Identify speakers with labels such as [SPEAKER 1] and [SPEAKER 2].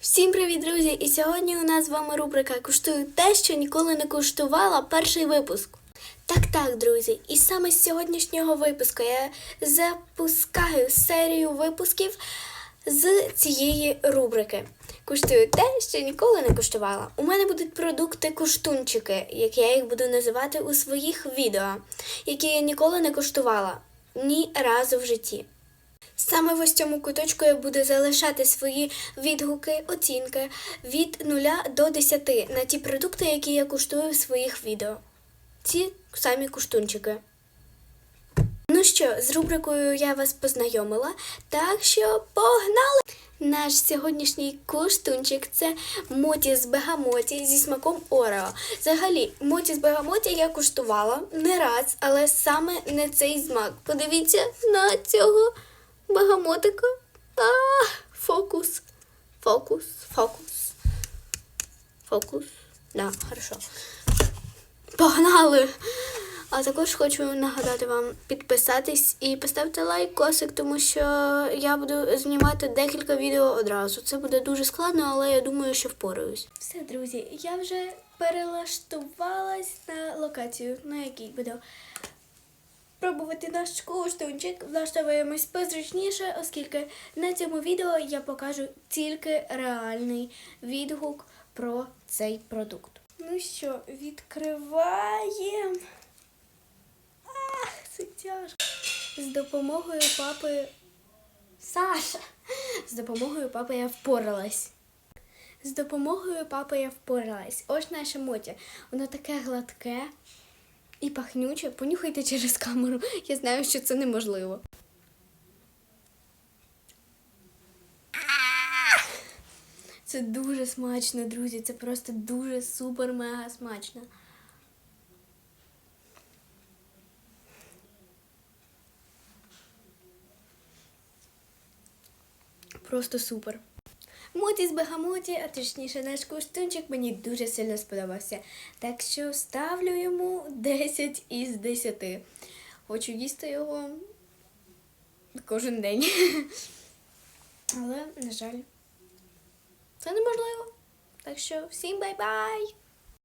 [SPEAKER 1] Всім привіт, друзі! І сьогодні у нас з вами рубрика Куштую те, що ніколи не куштувала перший випуск. Так, так, друзі, і саме з сьогоднішнього випуску я запускаю серію випусків з цієї рубрики. Куштую те, що ніколи не куштувала. У мене будуть продукти куштунчики, як я їх буду називати у своїх відео, які я ніколи не куштувала ні разу в житті. Саме в ось цьому куточку я буду залишати свої відгуки, оцінки від 0 до 10 на ті продукти, які я куштую в своїх відео. Ці самі куштунчики. Ну що, з рубрикою я вас познайомила, так що погнали! Наш сьогоднішній куштунчик це моті з бегамоті зі смаком Орео. Взагалі, моті з бегамоті я куштувала не раз, але саме не цей смак. Подивіться на цього бегамотика. А, фокус. Фокус, фокус. Фокус. Да, хорошо. Погнали! А також хочу нагадати вам підписатись і поставити лайк косик, тому що я буду знімати декілька відео одразу. Це буде дуже складно, але я думаю, що впораюсь. Все, друзі, я вже перелаштувалась на локацію, на якій буду пробувати наш куштунчик. Влаштовуємось позручніше, оскільки на цьому відео я покажу тільки реальний відгук про цей продукт. Ну що, відкриваємо. Ах, це тяжко. З допомогою папи Саша. З допомогою папи я впоралась. З допомогою папи я впоралась. Ось наше моті. Воно таке гладке і пахнюче. Понюхайте через камеру. Я знаю, що це неможливо. Це дуже смачно, друзі. Це просто дуже супер-мега смачно. Просто супер. Моті з Бегамуті, а точніше наш куштунчик мені дуже сильно сподобався. Так що ставлю йому 10 із 10. Хочу їсти його кожен день. Але, на жаль, це неможливо. Так що всім бай-бай!